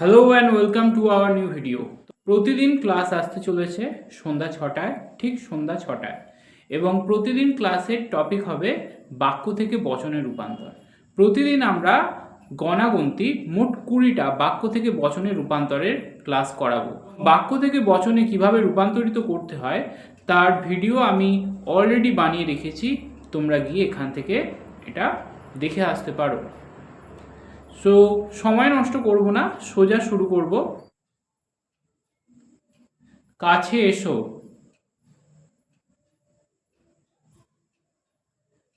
Hello and welcome to our new video প্রতিদিন class আসতে চলেছে সন্ধ্যা ছটায়, ঠিক সন্ধ্যা ছটায়। এবং প্রতিদিন ক্লাসের টপিক হবে বাক্য থেকে বচনের রূপান্তর। প্রতিদিন আমরা গণাগন্তি মোট কুড়িটা বাক্য থেকে বচনের রূপান্তরের ক্লাস করাবো। বাক্য থেকে বচনে কীভাবে রূপান্তরিত করতে হয়, তার ভিডিও আমি অলরেডি বানিয়ে রেখেছি। তোমরা গিয়ে এখান থেকে এটা দেখে আসতে পারো। সো সময় নষ্ট করব না, সোজা শুরু করব। কাছে এসো।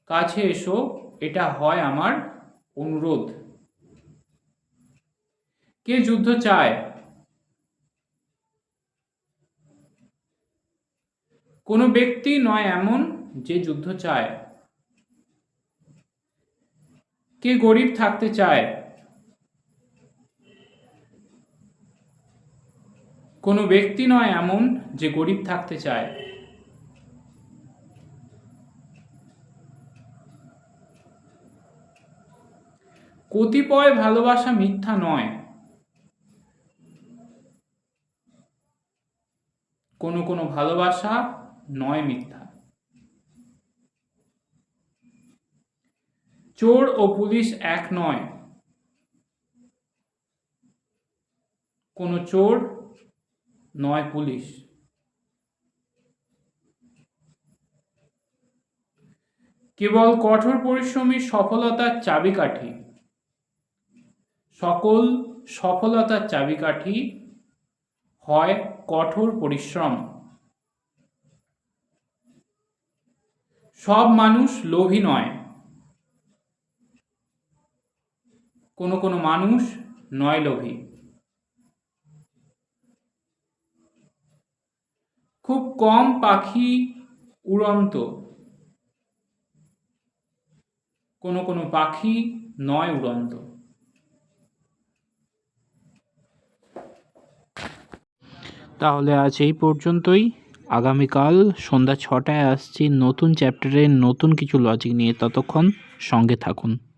কাছে এসো, এটা হয় আমার অনুরোধ। কে যুদ্ধ চায়? কোনো ব্যক্তি নয় এমন যে যুদ্ধ চায়। কে গরিব থাকতে চায়? কোনো ব্যক্তি নয় এমন যে গরিব থাকতে চায়। কতিপয় ভালোবাসা মিথ্যা নয়। কোনো কোনো ভালোবাসা নয় মিথ্যা। চোর ও পুলিশ এক নয়। কোনো চোর নয় পুলিশ কেবল কঠোর পরিশ্রমী সফলতার চাবিকাঠি। সকল সফলতার চাবিকাঠি হয় কঠোর পরিশ্রম। সব মানুষ লোভী নয়। কোনো কোনো মানুষ নয় লোভী। খুব কম পাখি উড়ন্ত। কোনো কোনো পাখি নয় উড়ন্ত। তাহলে আজ এই পর্যন্তই। আগামীকাল সন্ধ্যা ছটায় আসছি নতুন চ্যাপ্টারে নতুন কিছু লজিক নিয়ে। ততক্ষণ সঙ্গে থাকুন।